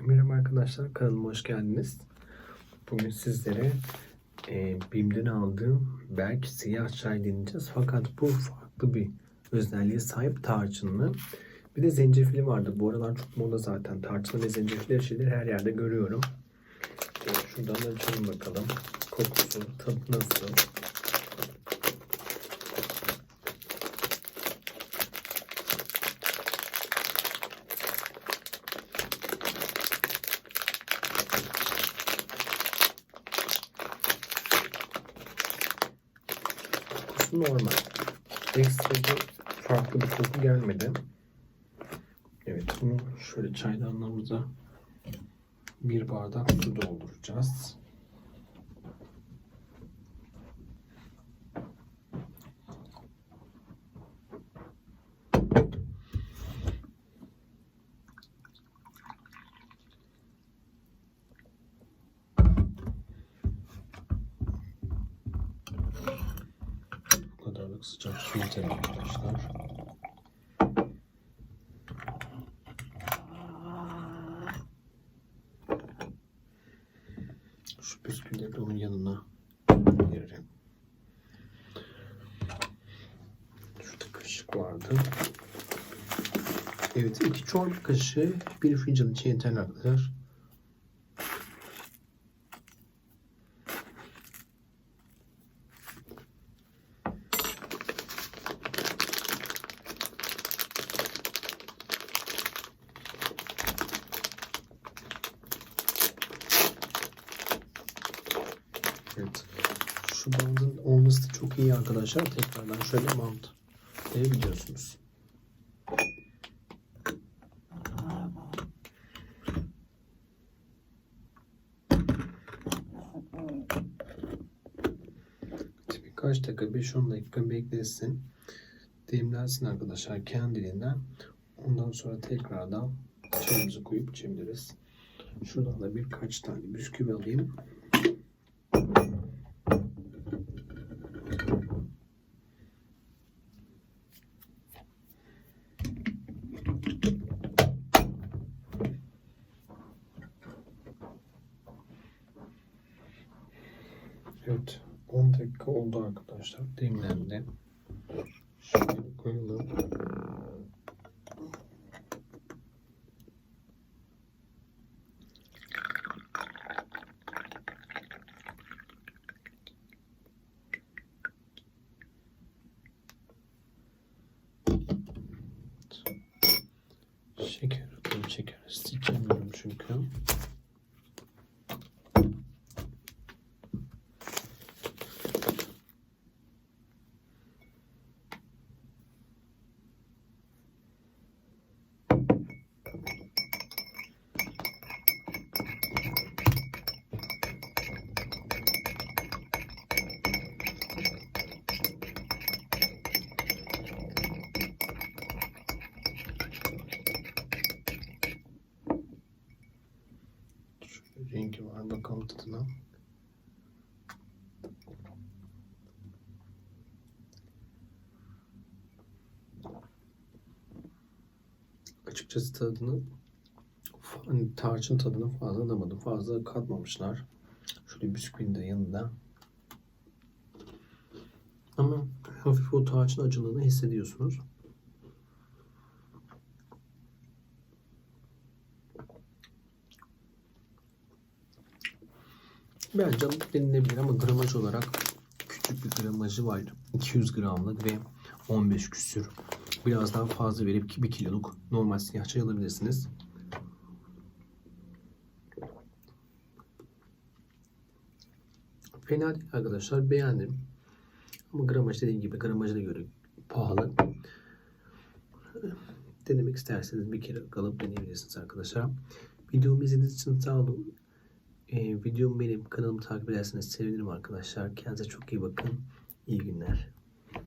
Merhaba arkadaşlar, kanalıma hoş geldiniz. Bugün sizlere e, BİM'den aldığım belki siyah çay deneyeceğiz. Fakat bu farklı bir özelliğe sahip tarçınlı. Bir de zencefili vardı. Bu aralar çok moda zaten. Tarçınlı ve zencefil şeyleri her yerde görüyorum. E, şuradan açalım bakalım. Kokusu, tadı nasıl? Kokusu normal. Ekstra bir farklı bir koku gelmedi. Evet bunu şöyle çaydanlığımıza bir bardak su dolduracağız. Kadarlık sıcak su yeter arkadaşlar. Şu bisküvileri onun yanına veririm. Şurada kaşık vardı. Evet iki çorba kaşığı bir fincan için yeterli arkadaşlar. Evet. Şu bandın olması da çok iyi arkadaşlar. Tekrardan şöyle bant biliyorsunuz. Birkaç dakika 5-10 dakika beklesin. Demlensin arkadaşlar kendiliğinden. Ondan sonra tekrardan çayımızı koyup içebiliriz. Şuradan da birkaç tane bisküvi alayım. Evet. 10 dakika oldu arkadaşlar. Demlendi. Şöyle koyalım. Şeker atalım. Şeker isteyemiyorum çünkü. Şöyle rengi var bakalım tadına. Açıkçası tadını hani tarçın tadını fazla alamadım. Fazla katmamışlar. Şöyle bisküvinin de yanında. Ama hafif o tarçın acılığını hissediyorsunuz. Bence alıp denilebilir ama gramaj olarak küçük bir gramajı var. 200 gramlık ve 15 küsür. Biraz daha fazla verip 1 kiloluk normal siyah çay alabilirsiniz. Fena değil arkadaşlar. Beğendim. Ama gramaj dediğim gibi gramajına göre pahalı. Denemek isterseniz bir kere kalıp deneyebilirsiniz arkadaşlar. Videomu izlediğiniz için sağ olun. Ee, videomu benim kanalımı takip ederseniz sevinirim arkadaşlar. Kendinize çok iyi bakın. İyi günler.